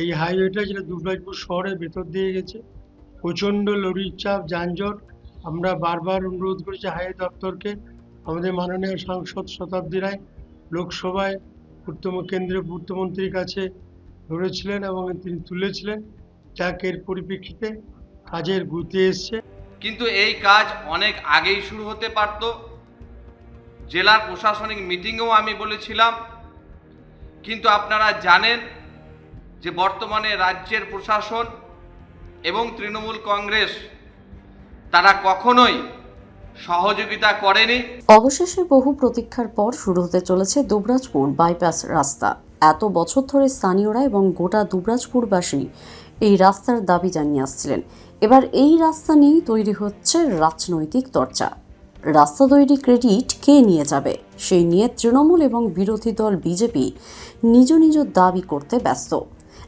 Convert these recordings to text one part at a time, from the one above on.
এই হাইওয়েটা যেটা দুবরাজপুর শহরের ভেতর দিয়ে গেছে, প্রচণ্ড লরির চাপ, যানজট। আমরা বারবার অনুরোধ করেছি হাইওয়ে দপ্তরকে, আমাদের মাননীয় সাংসদ শতাব্দী রায় লোকসভায় পূর্তম কেন্দ্রীয় পূর্তমন্ত্রীর কাছে ধরেছিলেন এবং তিনি তুলেছিলেন, যাক এর পরিপ্রেক্ষিতে কাজের গতি এসছে। কিন্তু এই কাজ অনেক আগেই শুরু হতে পারত। জেলার প্রশাসনিক মিটিংয়েও আমি বলেছিলাম, কিন্তু আপনারা জানেন যে বর্তমানে রাজ্যের প্রশাসন এবং তৃণমূল কংগ্রেস তারা কখনোই সহযোগিতা করেনি। অবশেষে বহু প্রতীক্ষার পর শুরু হতে চলেছে দুবরাজপুর বাইপাস রাস্তা। এত বছর ধরে স্থানীয়রা এবং গোটা দুবরাজপুরবাসী এই রাস্তার দাবি জানিয়ে আসছিলেন। এবার এই রাস্তা নিয়েই তৈরি হচ্ছে রাজনৈতিক চর্চা। রাস্তা তৈরি ক্রেডিট কে নিয়ে যাবে? সেই নিয়ে তৃণমূল এবং বিরোধী দল বিজেপি নিজ নিজ দাবি করতে ব্যস্ত।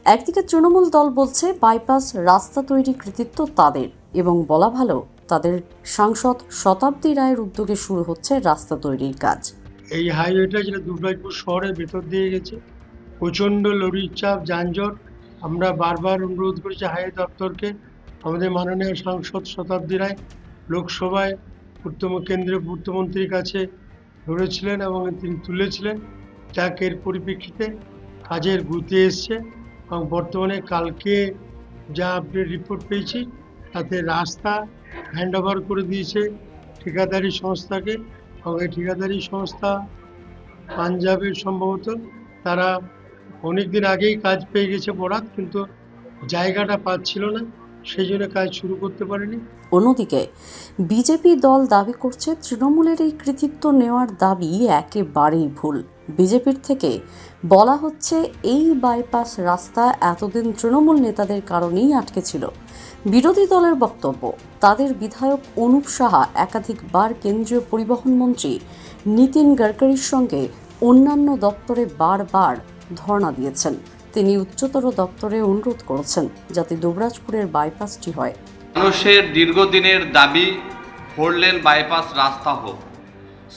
একদিকে তৃণমূল দল বলছে বাইপাস রাস্তা তৈরি কৃতিত্ব তাদের এবং বলা ভালো, তাদের সাংসদ শতাব্দী রায়ের উদ্যোগে শুরু হচ্ছে রাস্তা তৈরির কাজ। এই হাইওয়েটা যেটা দুবরাজপুর শহরের ভেতর দিয়ে গেছে, প্রচণ্ড লরির চাপ, যানজট। আমরা বারবার অনুরোধ করেছি হাইওয়ে দপ্তরকে, আমাদের মাননীয় সাংসদ শতাব্দী রায় লোকসভায় পূর্তম কেন্দ্রীয় পূর্তমন্ত্রীর কাছে ধরেছিলেন এবং তিনি তুলেছিলেন। যাক এর পরিপ্রেক্ষিতে কাজের গতি এসছে। এবং বর্তমানে কালকে যা আপনি রিপোর্ট পেয়েছি, তাতে রাস্তা হ্যান্ডওভার করে দিয়েছে ঠিকাদারি সংস্থাকে এবং এই ঠিকাদারি সংস্থা পাঞ্জাবের সম্ভবত তারা অনেক দিন আগেই কাজ পেয়ে গেছে বরাত, কিন্তু জায়গাটা পাচ্ছিল না। সেই জন্য কাজ শুরু করতে পারেনি। অন্যদিকে, বিজেপি দল দাবি করছে তৃণমূলের এই কৃতিত্ব নেওয়ার দাবি একেবারেই ভুল। বিজেপির থেকে বলা হচ্ছে, এই বাইপাস রাস্তা এতদিন তৃণমূল নেতাদের কারণেই আটকে ছিল। বিরোধী দলের বক্তব্য, তাদের বিধায়ক অনুপ সাহা, একাধিকবার কেন্দ্রীয় পরিবহন মন্ত্রী নীতিন গডকারির সঙ্গে অন্যান্য দপ্তরে বারবার ধর্ণা দিয়েছেন। তিনি উচ্চতর দপ্তরে অনুরোধ করেছেন যাতে দুবরাজপুরের বাইপাসটি হয়। মানুষের দীর্ঘদিনের দাবি, ফোর লেন বাইপাস রাস্তা হোক,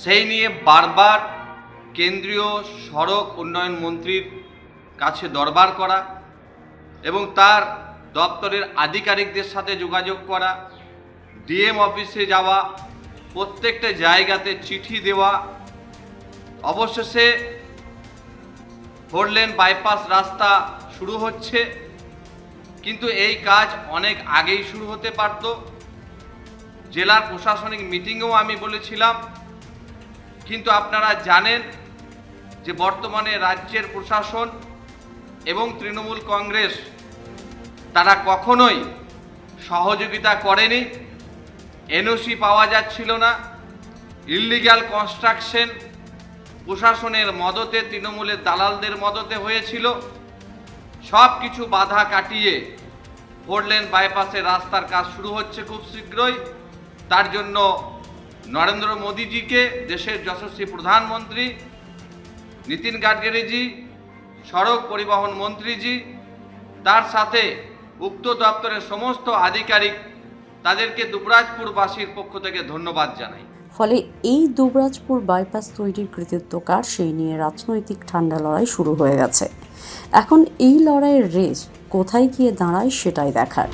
সেই নিয়ে বারবার কেন্দ্রীয় সড়ক উন্নয়ন মন্ত্রীর কাছে দরবার করা এবং তার দপ্তরের আধিকারিকদের সাথে যোগাযোগ করা, ডিএম অফিসে যাওয়া, প্রত্যেকটা জায়গাতে চিঠি দেওয়া, অবশেষে ফোর লেন বাইপাস রাস্তা শুরু হচ্ছে, কিন্তু এই কাজ অনেক আগেই শুরু হতে পারত। জেলার প্রশাসনিক মিটিংয়েও আমি বলেছিলাম, কিন্তু আপনারা জানেন যে বর্তমানে রাজ্যের প্রশাসন এবং তৃণমূল কংগ্রেস, তারা কখনোই সহযোগিতা করেনি। এনওসি পাওয়া যাচ্ছিল না ইল্লিগ্যাল কনস্ট্রাকশন প্রশাসনের মদতে, তৃণমূলের দালালদের মদতে হয়েছিল। সব কিছু বাধা কাটিয়ে ফোর লেন বাইপাসের রাস্তার কাজ শুরু হচ্ছে খুব শীঘ্রই। তার জন্য নরেন্দ্র মোদীজিকে, দেশের যশস্বী প্রধানমন্ত্রী নীতিন গাডকারিজি সড়ক পরিবহন মন্ত্রীজি, তার সাথে উক্ত দপ্তরের সমস্ত আধিকারিক তাদেরকে দুবরাজপুরবাসীর পক্ষ থেকে ধন্যবাদ জানাই। ফলে এই দুবরাজপুর বাইপাস তৈরির কৃতিত্ব কার সেই নিয়ে রাজনৈতিক ঠান্ডা লড়াই শুরু হয়ে গেছে। এখন এই লড়াইয়ের রেস কোথায় গিয়ে দাঁড়ায় সেটাই দেখার।